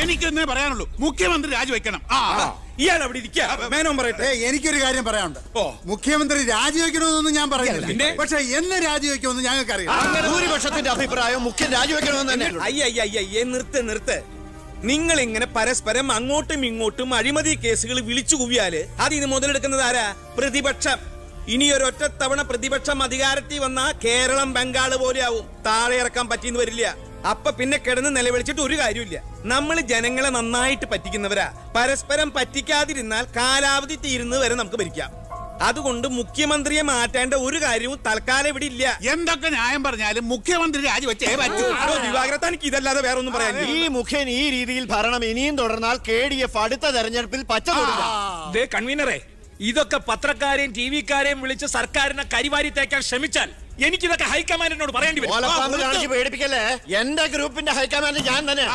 എനിക്കെന്നേ പറയാനുള്ളൂ. മുഖ്യമന്ത്രി രാജിവെക്കണം. ആ. ഇയാൾ അവിടെ ഇരിക്കുക മേനോൻ പറയട്ടെ. എനിക്കൊരു കാര്യം പറയാനുണ്ട്. ഓ. മുഖ്യമന്ത്രി രാജിവെക്കണമെന്നൊന്നും ഞാൻ പറയുന്നില്ല. പക്ഷെ എന്ന് രാജിവെക്കുമെന്ന് ഞങ്ങൾക്ക് അറിയാം ഭൂരിപക്ഷത്തിന്റെ അഭിപ്രായം മുഖ്യം രാജിവെക്കണമെന്ന് തന്നെ അയ്യ നിർത്ത് നിർത്ത്. നിങ്ങൾ ഇങ്ങനെ പരസ്പരം അങ്ങോട്ടും ഇങ്ങോട്ടും അഴിമതി കേസുകൾ വിളിച്ചു കുവിയാൽ ഇത് മുതലെടുക്കുന്നത് ആരാ? പ്രതിപക്ഷം. ഇനി ഒരൊറ്റ തവണ പ്രതിപക്ഷം അധികാരത്തിൽ വന്ന കേരളം ബംഗാൾ പോലെയാവും. താഴെ ഇറക്കാൻ പറ്റിയെന്ന് വരില്ല. അപ്പൊ പിന്നെ കിടന്ന് നിലവിളിച്ചിട്ട് ഒരു കാര്യമില്ല നമ്മൾ ജനങ്ങളെ നന്നായിട്ട് പറ്റിക്കുന്നവരാ. പരസ്പരം പറ്റിക്കാതിരുന്നാൽ കാലാവധി തീരുന്നത് വരെ നമുക്ക് ഭരിക്കാം. അതുകൊണ്ട് മുഖ്യമന്ത്രിയെ മാറ്റേണ്ട ഒരു കാര്യവും തൽക്കാലം ഇവിടെ ഇല്ല. എന്തൊക്കെ ന്യായം പറഞ്ഞാലും മുഖ്യമന്ത്രി രാജിവെച്ചേ പറ്റൂ. ദിവാകര തനിക്ക് ഇതല്ലാതെ വേറെ ഒന്നും പറയാൻ ഈ മുഖ്യൻ ഈ രീതിയിൽ ഭരണം ഇനിയും തുടർന്നാൽ കെ ഡി എഫ് അടുത്ത തെരഞ്ഞെടുപ്പിൽ പച്ച കൺവീനറെ ഇതൊക്കെ പത്രക്കാരെയും ടി വിക്കാരെയും വിളിച്ച് സർക്കാരിനെ കരിവാരി തേക്കാൻ ശ്രമിച്ചാൽ എനിക്കിതൊക്കെ ഹൈക്കമാൻഡിനോട് പറയേണ്ടി വരും. പേടിപ്പിക്കല്ലേ? എന്റെ ഗ്രൂപ്പിന്റെ ഹൈക്കമാൻഡ് ഞാൻ തന്നെ